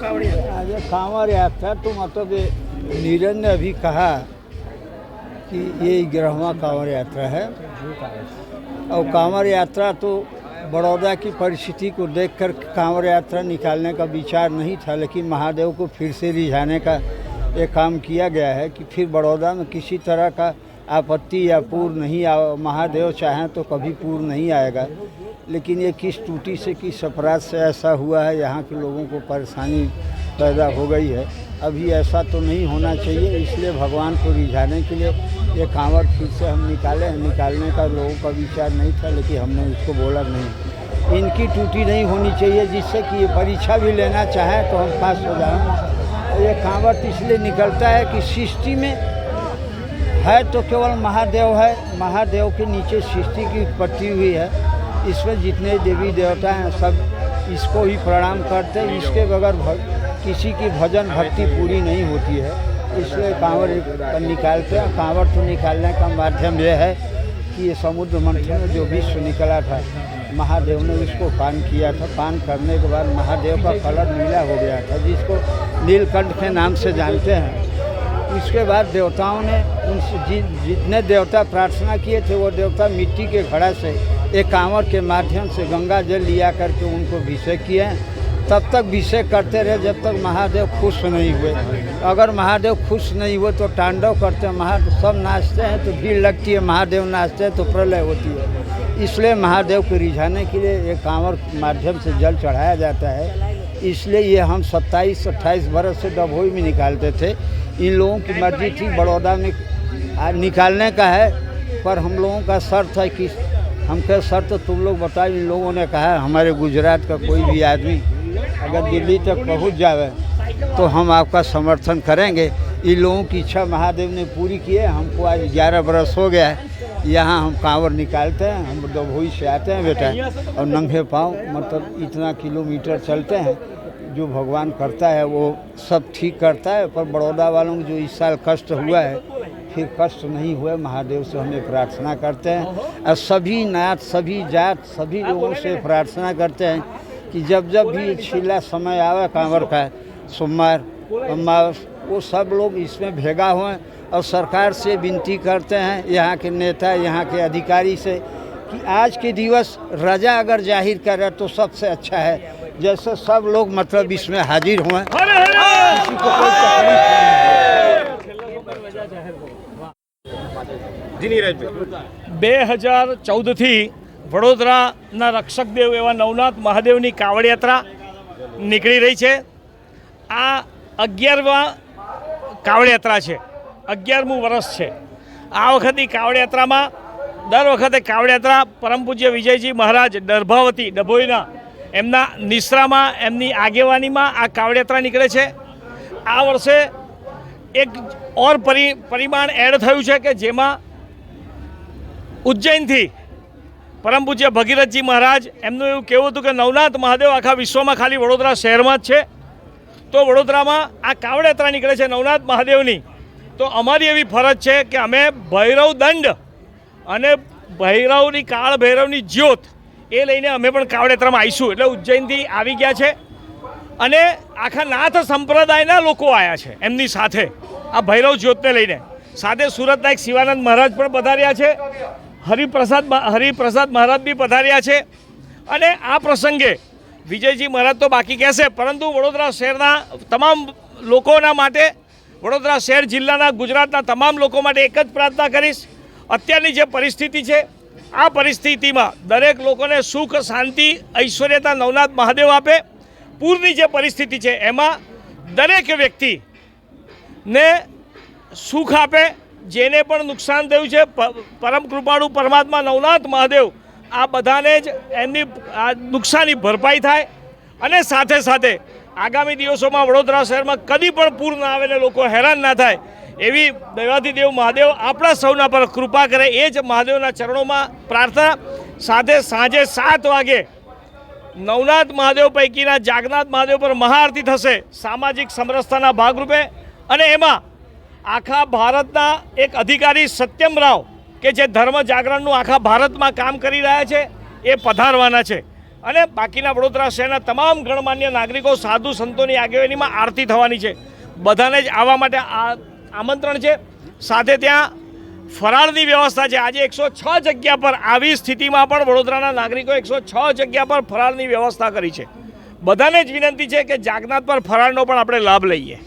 कांवर यात्रा तो मतलब नीरज ने अभी कहा कि ये ग्रहवा कांवर यात्रा है। और कांवर यात्रा तो बड़ौदा की परिस्थिति को देखकर कांवर यात्रा निकालने का विचार नहीं था, लेकिन महादेव को फिर से रिझाने का ये काम किया गया है कि फिर बड़ौदा में किसी तरह का आपत्ति या पूर्व नहीं आ, महादेव चाहें तो कभी पूर्व नहीं आएगा। लेकिन ये किस टूटी से, किस अपराध से ऐसा हुआ है, यहाँ के लोगों को परेशानी पैदा हो गई है। अभी ऐसा तो नहीं होना चाहिए, इसलिए भगवान को रिझाने के लिए ये कांवड़ फिर से हम निकाले निकालने का लोगों का विचार नहीं था, लेकिन हमने उसको बोला नहीं। इनकी टूटी नहीं होनी चाहिए, जिससे कि ये परीक्षा भी लेना चाहें तो हम पास हो जाएँ। ये कांवड़ इसलिए निकलता है कि सृष्टि में है तो केवल महादेव है। महादेव के नीचे सृष्टि की उत्पत्ति हुई है। इसमें जितने देवी देवता हैं, सब इसको ही प्रणाम करते हैं। इसके बगैर किसी की भजन भक्ति पूरी नहीं होती है। इसलिए कांवर निकालते हैं। कांवर तो निकालने का माध्यम यह है कि ये समुद्र मंथन में जो विश्व निकला था, महादेव ने उसको पान किया था। पान करने के बाद महादेव का कलर नीला हो गया था, जिसको नीलकंठ के नाम से जानते हैं। इसके बाद देवताओं ने उनसे जि, जितने देवता प्रार्थना किए थे वो देवता मिट्टी के घड़ा से एक कांवर के माध्यम से गंगा जल लिया करके उनको अभिषेक किए। तब तक अभिषेक करते रहे जब तक महादेव खुश नहीं हुए। अगर महादेव खुश नहीं हुए तो तांडव करते हैं। महादेव सब नाचते हैं तो भीड़ लगती है। महादेव नाचते हैं तो प्रलय होती है। इसलिए महादेव को रिझाने के लिए एक कांवर माध्यम से जल चढ़ाया जाता है। इसलिए ये हम 27 28 बरस से डबोई में निकालते थे। इन लोगों की मर्ज़ी थी, बड़ौदा में निकालने का है, पर हम लोगों का शर्त है कि हम हमके शर्त तुम लोग बताए इन लोगों ने कहा, हमारे गुजरात का कोई भी आदमी अगर दिल्ली तक पहुँच जावे तो हम आपका समर्थन करेंगे। इन लोगों की इच्छा महादेव ने पूरी की है, हमको आज ग्यारह बरस हो गया है। यहाँ हम कांवर निकालते हैं, हम डभोई से आते हैं बेटा, और नंगे पाँव मतलब इतना किलोमीटर चलते हैं जो भगवान करता है, वो सब ठीक करता है, पर बड़ौदा वालों को जो इस साल कष्ट हुआ है, फिर कष्ट नहीं हुए, महादेव से हमें प्रार्थना करते हैं। और सभी नाथ, सभी जात, सभी लोगों से प्रार्थना करते हैं कि जब जब भी छिला समय आवे, कांवर का सोमवार, अमावस, वो सब लोग इसमें भेगा हुए और सरकार से विनती करते हैं, यहाँ के नेता, यहाँ के अधिकारी से, कि आज के दिवस रजा अगर ज़ाहिर करे तो सबसे अच्छा है। जैसे सब लोग मतलब इसमें हाजिर हुए किसी को कोई तकलीफ नहीं જી નીરજભાઈ બે હજાર ચૌદથી વડોદરાના રક્ષક દેવ એવા નવનાથ મહાદેવની કાવડ યાત્રા નીકળી રહી છે આ અગિયારમા કાવડ યાત્રા છે અગિયારમું વર્ષ છે આ વખતની કાવડ યાત્રામાં દર વખતે કાવડ યાત્રા પરમ પૂજ્ય વિજયજી મહારાજ દર્ભાવતી ડભોઈના એમના નિશ્રામાં એમની આગેવાનીમાં આ કાવડયાત્રા નીકળે છે. આ વર્ષે એક ઓર પરિ, પરિમાણ એડ થયું છે કે જેમાં ઉજ્જૈનથી પરમ પૂજ્ય ભગીરથજી મહારાજ, એમનું એવું કહેવું હતું કે નવનાથ મહાદેવ આખા વિશ્વમાં ખાલી વડોદરા શહેરમાં જ છે. તો વડોદરામાં આ કાવડયાત્રા નીકળે છે નવનાથ મહાદેવની. તો અમારી એવી ફરજ છે કે અમે ભૈરવ દંડ અને ભૈરવની કાળ ભૈરવની જ્યોત એ લઈને અમે પણ કાવડ આવીશું. એટલે ઉજ્જૈનથી આવી ગયા છે. અને આખા નાથ સંપ્રદાયના લોકો આવ્યા છે એમની સાથે. આ ભૈરવ જ્યોતને લઈને. સાથે સુરતના એક શિવાનંદ મહારાજ પણ પધાર્યા છે. હરિપ્રસાદ હરિપ્રસાદ મહારાજ બી પધાર્યા છે. અને આ પ્રસંગે વિજયજી મહારાજ તો બાકી કહેશે, પરંતુ વડોદરા શહેરના તમામ લોકોના માટે, વડોદરા શહેર જિલ્લાના ગુજરાતના તમામ લોકો માટે એક જ પ્રાર્થના કરીશ. અત્યારની જે પરિસ્થિતિ છે આ પરિસ્થિતિમાં દરેક લોકોને સુખ, શાંતિ, ઐશ્વર્યતા નવનાથ મહાદેવ આપે. પૂરની જે પરિસ્થિતિ છે, એમાં દરેક વ્યક્તિ ને સુખ આપે, જેને પણ નુકસાન થયું છે પરમ કૃપાળુ પરમાત્મા નવનાથ મહાદેવ, આ બધાને જ એમની નુકસાની ભરપાઈ થાય. અને સાથે સાથે આગામી દિવસોમાં વડોદરા શહેરમાં કદી પણ પૂર ના આવે ને લોકો હેરાન ના થાય. એવી દૈવાધિદેવ મહાદેવ આપણા સૌના પર કૃપા કરે એ જ મહાદેવના ચરણોમાં પ્રાર્થના સાથે સાંજે સાત વાગે નવનાથ મહાદેવ પૈકીના જાગનાથ મહાદેવ પર મહાઆરતી થશે સામાજિક સમરસતાના ભાગરૂપે. અને એમાં આખા ભારતના એક અધિકારી સત્યમ રાવ કે જે ધર્મ જાગરણનું આખા ભારતમાં કામ કરી રહ્યા છે, એ પધારવાના છે. અને બાકીના વડોદરા શહેરના તમામ ગણમાન્ય નાગરિકો, સાધુ સંતોની આગેવાનીમાં આરતી થવાની છે. બધાને જ આવવા માટે આ આમંત્રણ છે. સાથે ત્યાં ફરાળની વ્યવસ્થા છે. આજે એકસો છ જગ્યા પર આવી સ્થિતિમાં પણ વડોદરાના નાગરિકો એકસો છ જગ્યા પર ફરાળની વ્યવસ્થા કરી છે. બધાને જ વિનંતી છે કે જાગનાથ પર ફરાળનો પણ આપણે લાભ લઈએ.